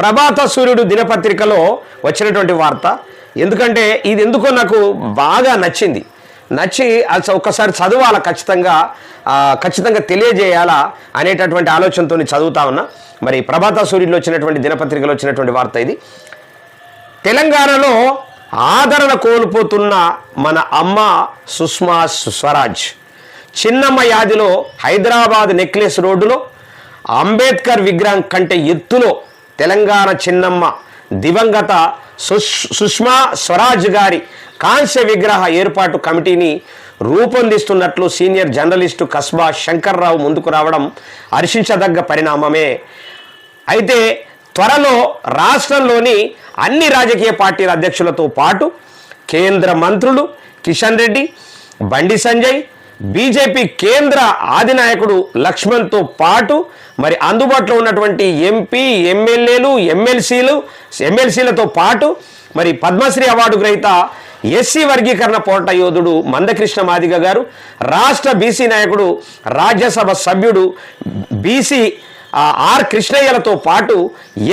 ప్రభాత సూర్యుడు దినపత్రికలో వచ్చినటువంటి వార్త. ఎందుకంటే ఇది ఎందుకో నాకు బాగా నచ్చింది. నచ్చి అసలు ఒక్కసారి చదవాలా ఖచ్చితంగా ఖచ్చితంగా తెలియజేయాలా అనేటటువంటి ఆలోచనతో చదువుతా ఉన్నా. మరి ప్రభాత సూర్యుడిలో వచ్చినటువంటి దినపత్రికలో వచ్చినటువంటి వార్త ఇది. తెలంగాణలో ఆదరణ కోల్పోతున్న మన అమ్మ సుష్మా స్వరాజ్ చిన్నమ్మ యాదిలో హైదరాబాద్ నెక్లెస్ రోడ్డులో అంబేద్కర్ విగ్రహం కంటే ఎత్తులో తెలంగాణ చిన్నమ్మ దివంగత సుష్ సుష్మా స్వరాజ్ గారి కాంస్య విగ్రహ ఏర్పాటు కమిటీని రూపొందిస్తున్నట్లు సీనియర్ జర్నలిస్టు కస్బా శంకర్రావు ముందుకు రావడం హర్షించదగ్గ పరిణామమే. అయితే త్వరలో రాష్ట్రంలోని అన్ని రాజకీయ పార్టీల అధ్యక్షులతో పాటు కేంద్ర మంత్రులు కిషన్ రెడ్డి బండి సంజయ్ బీజేపీ కేంద్ర ఆదినాయకుడు లక్ష్మణ్తో పాటు మరి అందుబాటులో ఉన్నటువంటి ఎంపీ ఎమ్మెల్యేలు ఎమ్మెల్సీలు ఎమ్మెల్సీలతో పాటు మరి పద్మశ్రీ అవార్డు గ్రహీత ఎస్సీ వర్గీకరణ పోరాట యోధుడు మందకృష్ణ మాదిగ గారు రాష్ట్ర బీసీ నాయకుడు రాజ్యసభ సభ్యుడు బీసీ ఆర్ కృష్ణయ్యలతో పాటు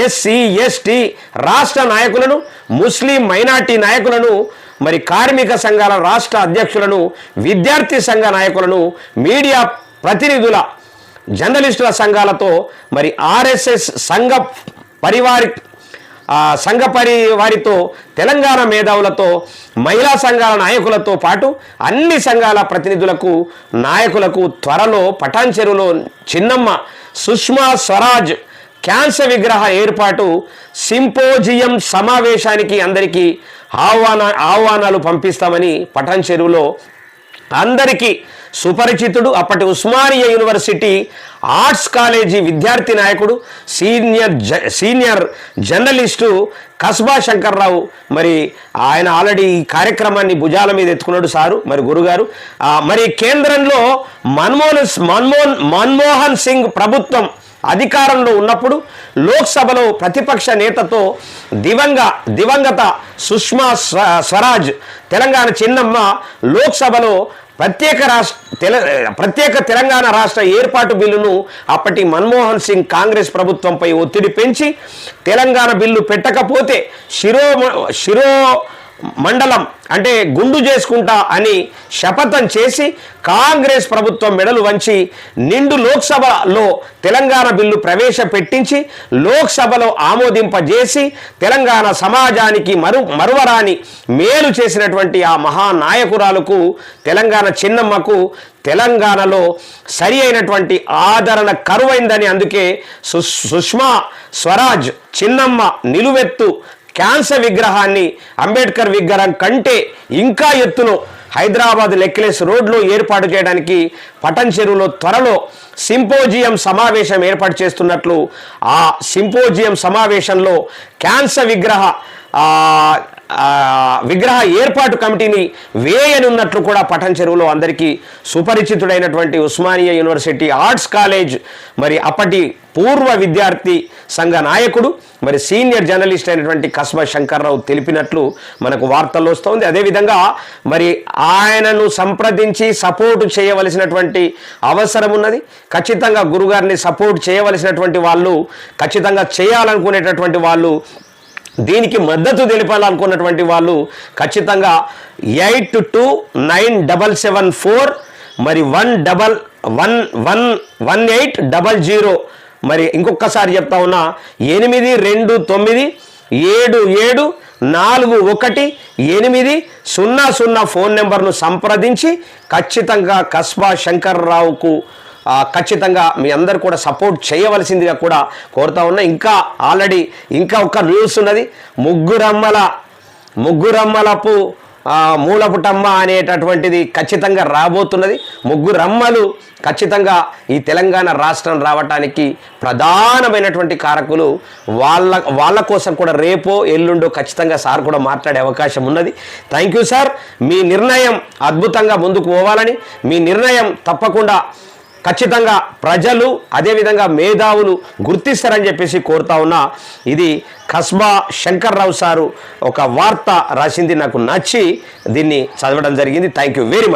ఎస్సీ ఎస్టీ రాష్ట్ర నాయకులను ముస్లిం మైనార్టీ నాయకులను మరి కార్మిక సంఘాల రాష్ట్ర అధ్యక్షులను విద్యార్థి సంఘ నాయకులను మీడియా ప్రతినిధుల జర్నలిస్టుల సంఘాలతో మరి ఆర్ఎస్ఎస్ సంఘ పరివారి సంఘ పరివారితో తెలంగాణ మేధావులతో మహిళా సంఘాల నాయకులతో పాటు అన్ని సంఘాల ప్రతినిధులకు నాయకులకు త్వరలో పటాన్ చెరువులో చిన్నమ్మ సుష్మా స్వరాజ్ క్యాన్సర్ విగ్రహ ఏర్పాటు సింపోజియం సమావేశానికి అందరికీ ఆహ్వాన ఆహ్వానాలు పంపిస్తామని పఠాన్ చెరువులో అందరికీ సుపరిచితుడు అప్పటి ఉస్మానియా యూనివర్సిటీ ఆర్ట్స్ కాలేజీ విద్యార్థి నాయకుడు సీనియర్ జ సీనియర్ జర్నలిస్టు కస్బా శంకర్రావు. మరి ఆయన ఆల్రెడీ ఈ కార్యక్రమాన్ని భుజాల మీద ఎత్తుకున్నాడు సారు మరి గురుగారు. మరి కేంద్రంలో మన్మోహన్ మన్మోహన్ మన్మోహన్ సింగ్ ప్రభుత్వం అధికారంలో ఉన్నప్పుడు లోక్సభలో ప్రతిపక్ష నేతతో దివంగ దివంగత సుష్మా స్వరాజ్ తెలంగాణ చిన్నమ్మ లోక్సభలో ప్రత్యేక రాష్ట్ర తెల ప్రత్యేక తెలంగాణ రాష్ట్ర ఏర్పాటు బిల్లును అప్పటి మన్మోహన్ సింగ్ కాంగ్రెస్ ప్రభుత్వంపై ఒత్తిడి పెంచి తెలంగాణ బిల్లు పెట్టకపోతే శిరో శిరో మండలం అంటే గుండు చేసుకుంటా అని శపథం చేసి కాంగ్రెస్ ప్రభుత్వం మెడలు వంచి నిండు లోక్సభలో తెలంగాణ బిల్లు ప్రవేశపెట్టించి లోక్సభలో ఆమోదింపజేసి తెలంగాణ సమాజానికి మరు మరువరాని మేలు చేసినటువంటి ఆ మహానాయకురాలకు తెలంగాణ చిన్నమ్మకు తెలంగాణలో సరి అయినటువంటి ఆదరణ కరువైందని అందుకే సుష్మా స్వరాజ్ చిన్నమ్మ నిలువెత్తు క్యాన్సర్ విగ్రహాన్ని అంబేద్కర్ విగ్రహం కంటే ఇంకా ఎత్తును హైదరాబాద్ నెక్లెస్ రోడ్లో ఏర్పాటు చేయడానికి పటన్ చెరువులో త్వరలో సింపోజియం సమావేశం ఏర్పాటు చేస్తున్నట్లు ఆ సింపోజియం సమావేశంలో క్యాన్సర్ విగ్రహ విగ్రహ ఏర్పాటు కమిటీని వేయనున్నట్లు కూడా పటన్ చెరువులో అందరికీ సుపరిచితుడైనటువంటి ఉస్మానియా యూనివర్సిటీ ఆర్ట్స్ కాలేజ్ మరి అప్పటి పూర్వ విద్యార్థి సంఘ నాయకుడు మరి సీనియర్ జర్నలిస్ట్ అయినటువంటి కస్బా శంకర్రావు తెలిపినట్లు మనకు వార్తల్లో వస్తోంది. అదేవిధంగా మరి ఆయనను సంప్రదించి సపోర్ట్ చేయవలసినటువంటి అవసరం ఉన్నది. ఖచ్చితంగా గురుగారిని సపోర్ట్ చేయవలసినటువంటి వాళ్ళు ఖచ్చితంగా చేయాలనుకునేటటువంటి వాళ్ళు దీనికి మద్దతు తెలిపాలనుకున్నటువంటి వాళ్ళు ఖచ్చితంగా eight two nine double seven four మరి one double one one one eight double zero. మరి ఇంకొకసారి చెప్తా ఉన్నా ఎనిమిది రెండు తొమ్మిది ఏడు ఏడు నాలుగు ఒకటి ఎనిమిది సున్నా సున్నా ఫోన్ నెంబర్ను సంప్రదించి ఖచ్చితంగా కస్బా శంకర్రావుకు ఖచ్చితంగా మీ అందరు కూడా సపోర్ట్ చేయవలసిందిగా కూడా కోరుతా ఉన్నా. ఇంకా ఆల్రెడీ ఇంకా ఒక న్యూస్ ఉన్నది. ముగ్గురమ్మల ముగ్గురమ్మలపు మూలపుటమ్మ అనేటటువంటిది ఖచ్చితంగా రాబోతున్నది. ముగ్గురమ్మలు ఖచ్చితంగా ఈ తెలంగాణ రాష్ట్రం రావటానికి ప్రధానమైనటువంటి కారకులు. వాళ్ళ వాళ్ళ కోసం కూడా రేపో ఎల్లుండో ఖచ్చితంగా సార్ కూడా మాట్లాడే అవకాశం ఉన్నది. Thank you sir. మీ నిర్ణయం అద్భుతంగా ముందుకు పోవాలని మీ నిర్ణయం తప్పకుండా ఖచ్చితంగా ప్రజలు అదేవిధంగా మేధావులు గుర్తిస్తారని చెప్పేసి కోరుతా ఉన్నా. ఇది కస్బా శంకర్రావు సారు ఒక వార్త రాసింది. నాకు నచ్చి దీన్ని చదవడం జరిగింది. Thank you very much